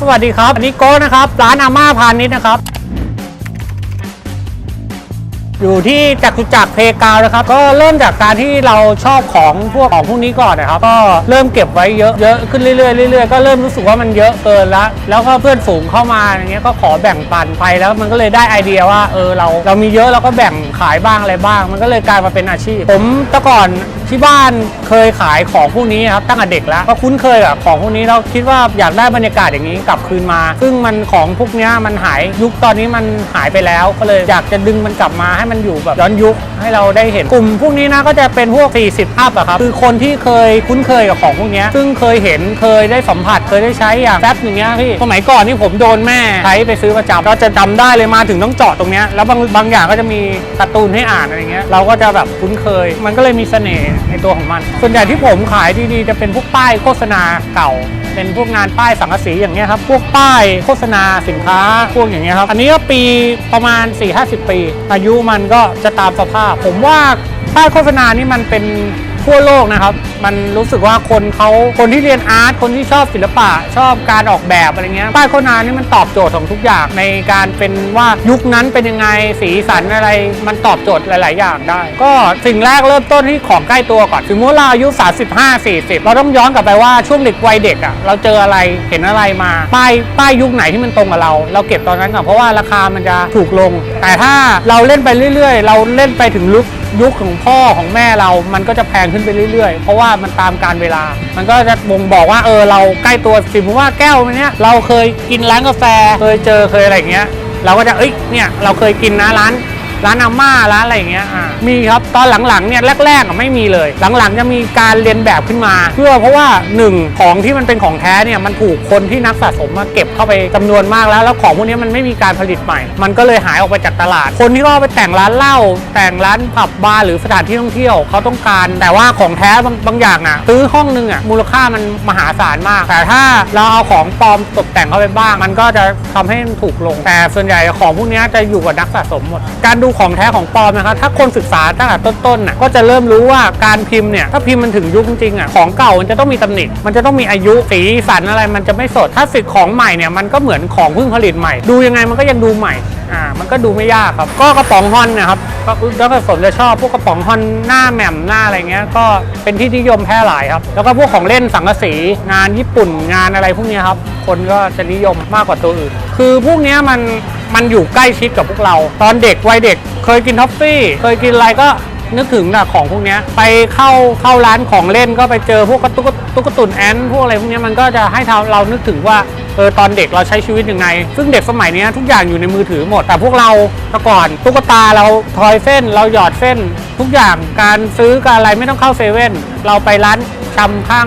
สวัสดีครับ อันนี้โก้นะครับ ร้านอาม่าพาณิชย์นะครับ อยู่ที่จักรุจักรเพกาวนะครับ ก็เริ่มจากการที่เราชอบของพวกของพวกนี้ก่อนนะครับ ก็เริ่มเก็บไว้เยอะเยอะขึ้นเรื่อยๆเรื่อยๆ ก็เริ่มรู้สึกว่ามันเยอะเกินละแล้วก็เพื่อนฝูงเข้ามาอย่างเงี้ยก็ขอแบ่งปันไปแล้วมันก็เลยได้ไอเดียว่าเออเราเรามีเยอะเราก็แบ่งขายบ้างอะไรบ้าง มันก็เลยกลายมาเป็นอาชีพ ผมแต่ก่อนที่บ้านเคยขายของพวกนี้ครับตั้งแต่เด็กแล้วก็คุ้นเคยกับของพวกนี้เราคิดว่าอยากได้บรรยากาศอย่างนี้กลับคืนมา ซึ่งมันของพวกเนี้ยมันหายยุคตอนนี้มันหายไปแล้ว ก็เลยอยากจะดึงมันกลับมาให้มันอยู่แบบย้อนยุคให้เราได้เห็นกลุ่มพวกนี้นะก็จะเป็นพวก 40 อัพอะครับคือคนที่เคยคุ้นเคยกับของพวกเนี้ยซึ่งเคยเห็นเคยได้สัมผัสเคยได้ใช้อย่างแฟบอย่างเงี้ยพี่สมัยก่อนที่ผมโดนแม่ใช้ไปซื้อประจำก็จะจำได้เลยมาถึงต้องเจาะตรงเนี้ยแล้วบางบางอย่างก็จะมีการ์ตูนให้อ่านอะไรเงี้ยเราก็จะแบบคุ้นเคย มันก็เลยมีเสน่ห์ในตัวของมัน ส่วนใหญ่ที่ผมขายดีๆจะเป็นพวกป้ายโฆษณาเก่า เป็นพวกงานป้ายสังกะสีอย่างเงี้ยครับ พวกป้ายโฆษณาสินค้าพวกอย่างเงี้ยครับ อันนี้ก็ปีประมาณ 4-50 ปี อายุมันก็จะตามสภาพ ผมว่าป้ายโฆษณานี่มันเป็นทั่วโลกนะครับ มันรู้สึกว่าคนเขาคนที่เรียนอาร์ตคนที่ชอบศิลปะ ชอบการออกแบบอะไรเงี้ยป้ายโฆษณานี่มันตอบโจทย์ของทุกอย่างในการเป็นว่ายุคนั้นเป็นยังไงสีสันอะไรมันตอบโจทย์หลาย ๆ อย่างได้ ก็สิ่งแรกเริ่มต้นที่ของใกล้ตัวก่อนสมมติเราอายุ 35 40 เราต้องย้อนกลับไปว่าช่วงเด็กวัยเด็กอะเราเจออะไรเห็นอะไรมา ป้ายป้ายยุคไหนที่มันตรงกับเรา เราเก็บตอนนั้นก่อนเพราะว่าราคามันจะถูกลง แต่ถ้าเราเล่นไปเรื่อย ๆ เราเล่นไปถึงลุกยุคของพ่อของแม่เรา มันก็จะแพงขึ้นไปเรื่อยๆ เพราะว่ามันตามการเวลา มันก็จะบ่งบอกว่าเออเราใกล้ตัวสิผมว่าแก้วเนี้ยเราเคยกินร้านกาแฟ เคยเจอเคยอะไรอย่างเงี้ย เราก็จะเอ้ยเนี่ยเราเคยกินนะร้าน ร้านอาม่าร้านอะไรอย่างเงี้ยอ่ามีครับตอนหลังๆเนี่ยแรกๆอะไม่มีเลย หลังๆจะมีการเรียนแบบขึ้นมา เพื่อเพราะว่าหนึ่งของที่มันเป็นของแท้เนี่ยมันถูกคนที่นักสะสมมาเก็บเข้าไปจำนวนมากแล้ว แล้วของพวกนี้มันไม่มีการผลิตใหม่ มันก็เลยหายออกไปจากตลาด คนที่ก็เอาไปแต่งร้านเหล้าแต่งร้านผับบาร์หรือสถานที่ท่องเที่ยวเขาต้องการ แต่ว่าของแท้บางบางอย่างอะซื้อห้องนึงอะมูลค่ามันมหาศาลมาก แต่ถ้าเราเอาของปลอมตกแต่งเข้าไปบ้าง มันก็จะทำให้มันถูกลง แต่ส่วนใหญ่ของพวกนี้จะอยู่กับนักสะสมหมด การดูของแท้ของปลอมนะครับถ้าคนศึกษาตั้งแต่ต้นๆน่ะก็จะเริ่มรู้ว่าการพิมพ์เนี่ยถ้าพิมพ์มันถึงยุคจริงๆอะของเก่ามันจะต้องมีตำหนิมันจะต้องมีอายุสีสันอะไรมันจะไม่สด ถ้าสิทธิ์ของใหม่เนี่ยมันก็เหมือนของเพิ่งผลิตใหม่ ดูยังไงมันก็ยังดูใหม่อ่ามันก็ดูไม่ยากครับก็กระป๋องฮอนนะครับก็แล้วก็สนจะชอบพวกกระป๋องฮอนหน้าแหม่มหน้าอะไรเงี้ยก็เป็นที่นิยมแพร่หลายครับ แล้วก็พวกของเล่นสังกะสีงานญี่ปุ่นงานอะไรพวกนี้ครับคนก็จะนิยมมากกว่าตัวอื่น คือพวกนี้มัน มันอยู่ใกล้ชิดกับพวกเรา ตอนเด็กวัยเด็ก เคยกินท็อฟฟี่ เคยกินอะไรก็นึกถึงนะของพวกนี้ไปเข้าเข้าร้านของเล่นก็ไปเจอพวกกระตุ๊กตุ๊กตุนแอนพวกอะไรพวกนี้มันก็จะให้เราเรานึกถึงว่าเออตอนเด็กเราใช้ชีวิตยังไง ซึ่งเด็กสมัยนี้ทุกอย่างอยู่ในมือถือหมด แต่พวกเราแต่ก่อนตุ๊กตาเราทอยเส้น เราหยอดเส้น ทุกอย่างการซื้อการอะไรไม่ต้องเข้าเซเว่นเราไปร้านชำข้าง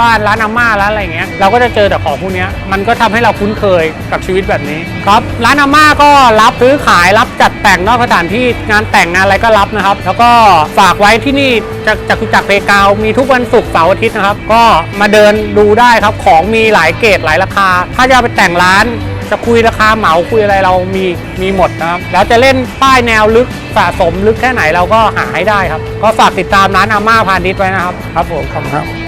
บ้านร้านอาม่าร้านอะไรเงี้ยเราก็จะเจอแต่ของพวกนี้มันก็ทำให้เราคุ้นเคยกับชีวิตแบบนี้ครับร้านอาม่าก็รับซื้อขายรับจัดแต่งนอกสถานที่งานแต่งงานอะไรก็รับนะครับ แล้วก็ฝากไว้ที่นี่จากจากจักรเพกาวมีทุกวันศุกร์เสาร์อาทิตย์นะครับ ก็มาเดินดูได้ครับของมีหลายเกรดหลายราคา ถ้าจะไปแต่งร้านจะคุยราคาเหมาคุยอะไรเรามีมีหมดนะครับ แล้วจะเล่นป้ายแนวลึกสะสมลึกแค่ไหนเราก็หาให้ได้ครับ ก็ฝากติดตามร้านอาม่าพาณิชย์ไว้นะครับ ครับผมขอบคุณครับ